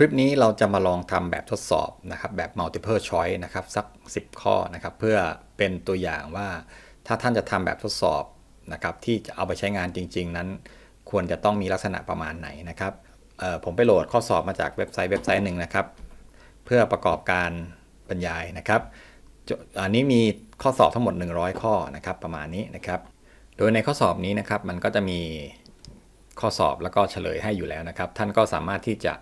ลิปนี้เราจะมาลองทำแบบทดสอบนะครับแบบ multiple choice นะครับสัก 10 ข้อนะครับเพื่อเป็นตัวอย่างว่าถ้าท่านจะทำแบบทดสอบนะครับที่จะเอาไปใช้งานจริง ๆ นั้น ควรจะต้องมีลักษณะประมาณไหนนะครับผมไปโหลดข้อสอบมาจากเว็บไซต์เว็บไซต์หนึ่งนะครับ เพื่อประกอบการบรรยายนะครับอันนี้มีข้อสอบทั้งหมด 100 ข้อนะครับประมาณนี้นะครับ โดยในข้อสอบนี้นะครับมันก็จะมีข้อสอบแล้วก็เฉลยให้อยู่แล้วนะครับ ท่านก็สามารถที่จะ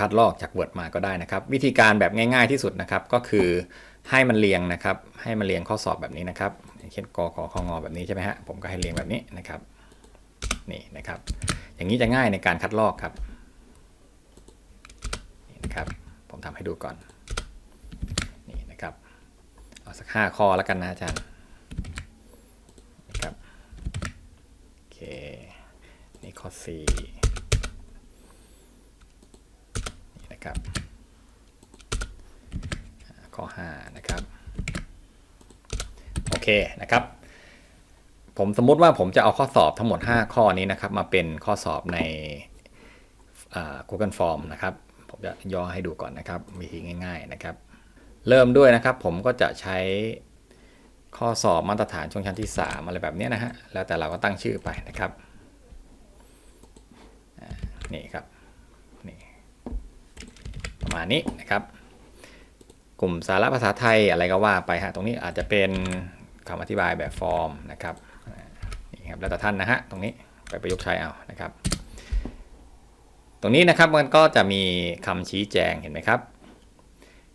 คัดลอกจาก Word มาก็ได้นะครับ วิธีการแบบง่ายๆที่สุดนะครับ ก็คือให้มันเรียงนะครับ ให้มันเรียงข้อสอบแบบนี้นะครับเช่นกขอของอแบบนี้ใช่ไหมฮะผมก็ให้เรียงแบบนี้นะครับนี่นะครับ อย่างนี้จะง่ายในการคัดลอกครับนี่นะครับ ผมทำให้ดูก่อนนี่นะครับเอาสักห้าข้อแล้วกันนะอาจารย์นะครับโอเคนี่ข้อสี่ นะครับ ข้อห้านะครับ โอเคนะครับ ผมสมมุติว่าผมจะเอาข้อสอบทั้งหมด 5 ข้อนี้นะครับ มาเป็นข้อสอบใน Google Form นะครับ ผมจะย่อให้ดูก่อนนะครับ วิธีง่าย ๆนะครับ เริ่มด้วยนะครับ ผมก็จะใช้ข้อสอบมาตรฐานช่วงชั้นที่ 3 อะไรแบบเนี้ยนะฮะ แล้วแต่เราก็ตั้งชื่อไปนะครับ นี่ครับ นี่ ประมาณนี้นะครับ กลุ่มสาระภาษาไทยอะไรก็ว่าไปฮะตรงนี้อาจจะเป็นคำอธิบายแบบฟอร์มนะครับนี่ครับแล้วแต่ท่านนะฮะตรงนี้ไปประยุกต์ใช้เอานะครับ ตรงนี้นะครับมันก็จะมีคำชี้แจงเห็นไหมครับ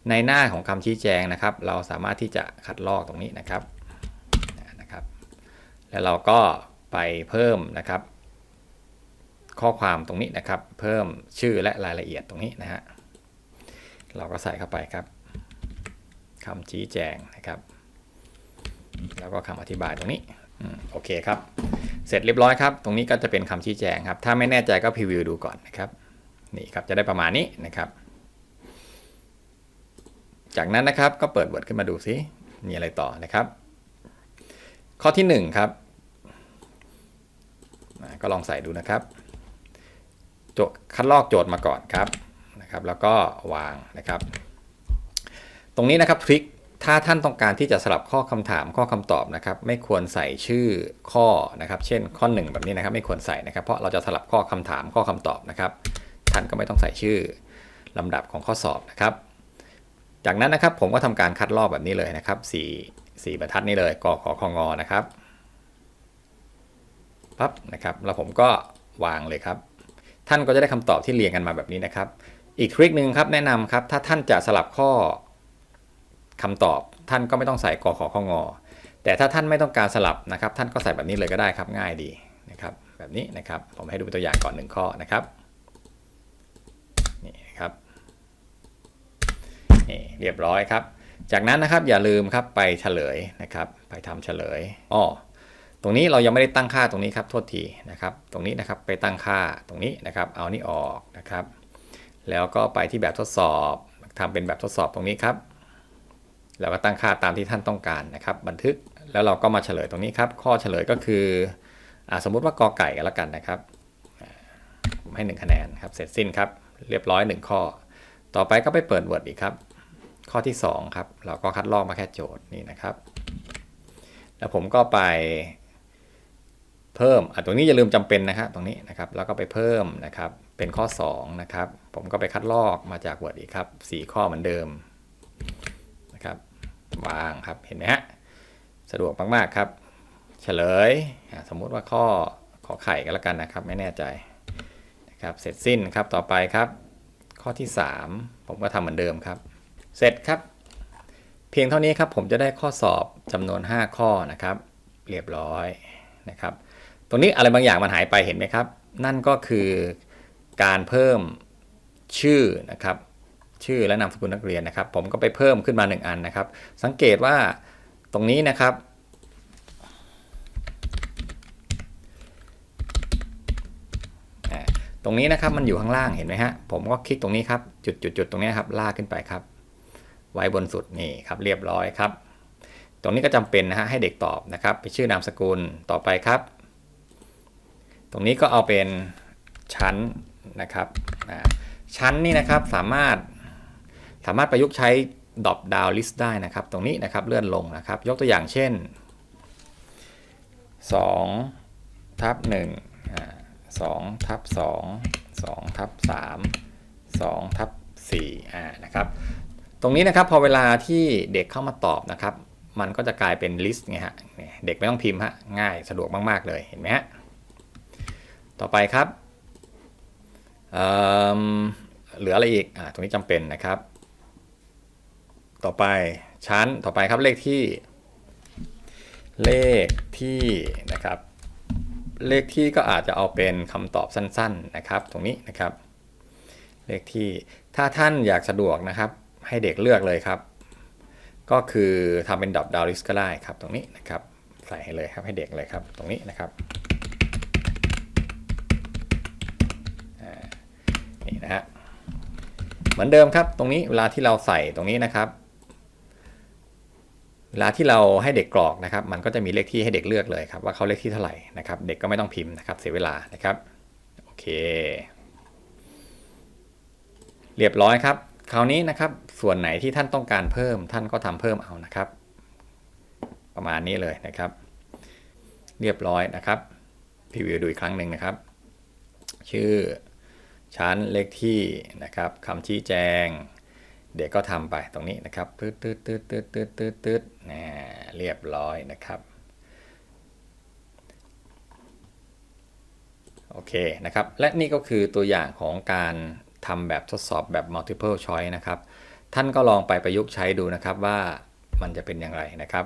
ในหน้าของคำชี้แจงนะครับ เราสามารถที่จะคัดลอกตรงนี้นะครับนะครับ แล้วเราก็ไปเพิ่มนะครับ ข้อความตรงนี้นะครับ เพิ่มชื่อและรายละเอียดตรงนี้นะฮะ เราก็ใส่เข้าไปครับคำชี้แจงนะครับ แล้วก็คำอธิบายตรงนี้อโอเคครับ เสร็จเรียบร้อยครับ ตรงนี้ก็จะเป็นคำชี้แจงครับ ถ้าไม่แน่ใจก็พรีวิวดูก่อนนะครับ นี่ครับจะได้ประมาณนี้นะครับ จากนั้นนะครับก็เปิด Word ขึ้นมาดูซิมีอะไรต่อนะครับ ข้อที่1ครับก็ลองใส่ดูนะครับคัดลอกโจทย์มาก่อนครับ นะครับแล้วก็วางนะครับ ตรงนี้นะครับทริคถ้าท่านต้องการที่จะสลับข้อคำถามข้อคำตอบนะครับ ไม่ควรใส่ชื่อข้อนะครับ เช่นข้อ 1 แบบนี้นะครับ ไม่ควรใส่นะครับ เพราะเราจะสลับข้อคำถามข้อคำตอบนะครับ ท่านก็ไม่ต้องใส่ชื่อลำดับของข้อสอบนะครับ จากนั้นนะครับผมก็ทำการคัดลอกแบบนี้เลยนะครับ4 4บรรทัดนี้เลยกขอคงนะครับปั๊บนะครับ แล้วผมก็วางเลยครับ ท่านก็จะได้คำตอบที่เรียงกันมาแบบนี้นะครับ อีกทริคหนึ่งครับแนะนำครับถ้าท่านจะสลับข้อคำตอบท่านก็ไม่ต้องใส่กอขอคงแต่ถ้าท่านไม่ต้องการสลับนะครับ ท่านก็ใส่แบบนี้เลยก็ได้ครับง่ายดีนะครับแบบนี้นะครับผมให้ดูเป็นตัวอย่างก่อนหนึ่งข้อนะครับนี่ครับนี่เรียบร้อยครับ จากนั้นนะครับอย่าลืมครับไปเฉลยนะครับ ไปทำเฉลยอ้อตรงนี้เรายังไม่ได้ตั้งค่าตรงนี้ครับโทษทีนะครับ ตรงนี้นะครับไปตั้งค่าตรงนี้นะครับ เอานี่ออกนะครับ แล้วก็ไปที่แบบทดสอบทำเป็นแบบทดสอบตรงนี้ครับ แล้วก็ตั้งค่าตามที่ท่านต้องการนะครับ บันทึกแล้วเราก็มาเฉลยตรงนี้ครับ ข้อเฉลยก็คืออสมมุติว่ากอไก่กันแล้วกันนะครับผมให้ 1 คะแนนครับ เสร็จสิ้นครับ เรียบร้อย 1 ข้อ ต่อไปก็ไปเปิด Word อีกครับ ข้อที่ 2 ครับ เราก็คัดลอกมาแค่โจทย์นี่นะครับ แล้วผมก็ไป เพิ่มตรงนี้อย่าลืมจำเป็นนะครับตรงนี้นะครับแล้วก็ไปเพิ่มนะครับเป็นข้อ2นะครับผมก็ไปคัดลอกมาจาก Word อีกครับ 4 ข้อเหมือนเดิมนะครับวางครับเห็นไหมฮะสะดวกมาก ๆ ครับ เฉลยสมมุติว่าข้อขอไข่กันแล้วกันนะครับ ไม่แน่ใจนะครับเสร็จสิ้นครับต่อไปครับ ข้อที่ 3 ผมก็ทำเหมือนเดิมครับ เสร็จครับ เพียงเท่านี้ครับผมจะได้ข้อสอบจำนวน 5 ข้อนะครับ เรียบร้อยนะครับ รงนี้อะไรบางอย่างมันหายไปเห็นไหมครับ นั่นก็คือการเพิ่มชื่อนะครับ ชื่อและนามสกุลนักเรียนนะครับ ผมก็ไปเพิ่มขึ้นมา 1 อันนะครับ สังเกตว่าตรงนี้นะครับ ตรงนี้นะครับมันอยู่ข้างล่างเห็นไหมฮะ ผมก็คลิกตรงนี้ครับ จุดจุดจุดตรงนี้ครับ ลากขึ้นไปครับ ไว้บนสุดนี่ครับเรียบร้อยครับ ตรงนี้ก็จำเป็นนะฮะให้เด็กตอบนะครับ ไปชื่อนามสกุลต่อไปครับ ตรงนี้ก็เอาเป็นชั้นนะครับชั้นนี่นะครับสามารถสามารถประยุกต์ใช้ drop down list ได้นะครับ ตรงนี้นะครับเลื่อนลงนะครับ ยกตัวอย่างเช่น2ทับ1อ่า2ทับ2 2ทับ3 2ทับ4อ่านะครับ ตรงนี้นะครับพอเวลาที่เด็กเข้ามาตอบนะครับ มันก็จะกลายเป็นลิสต์ไงฮะเด็กไม่ต้องพิมพ์ฮะง่ายสะดวกมาก ๆ เลยเห็นไหมฮะ ต่อไปครับเเหลืออะไรอีกอ่าตรงนี้จำเป็นนะครับ ต่อไปชั้นต่อไปครับเลขที่ เลขที่นะครับ เลขที่ก็อาจจะเอาเป็นคำตอบสั้น ๆนะครับ ตรงนี้นะครับ เลขที่ถ้าท่านอยากสะดวกนะครับ ให้เด็กเลือกเลยครับ ก็คือทำเป็นด o อ d ดาวลิสก็ได้ครับ ตรงนี้นะครับ ใส่ให้เลยครับให้เด็กเลยครับ ตรงนี้นะครับอ่า นะฮะเหมือนเดิมครับ ตรงนี้เวลาที่เราใส่ตรงนี้นะครับ เวลาที่เราให้เด็กกรอกนะครับ มันก็จะมีเลขที่ให้เด็กเลือกเลยครับ ว่าเขาเลขที่เท่าไหร่นะครับ เด็กก็ไม่ต้องพิมพ์นะครับ เสียเวลานะครับโอเค เรียบร้อยครับ คราวนี้นะครับ ส่วนไหนที่ท่านต้องการเพิ่ม ท่านก็ทำเพิ่มเอานะครับ ประมาณนี้เลยนะครับ เรียบร้อยนะครับพรีวิวดูอีกครั้งหนึ่งนะครับ ชื่อ ชั้นเลขที่นะครับคำชี้แจง เด็กก็ทำไปตรงนี้นะครับตืดตืดตืดตืดตืดตืดตืดนะเรียบร้อยนะครับโอเคนะครับ และนี่ก็คือตัวอย่างของการทำแบบทดสอบแบบ multiple choice นะครับ ท่านก็ลองไปประยุกต์ใช้ดูนะครับว่ามันจะเป็นอย่างไรนะครับ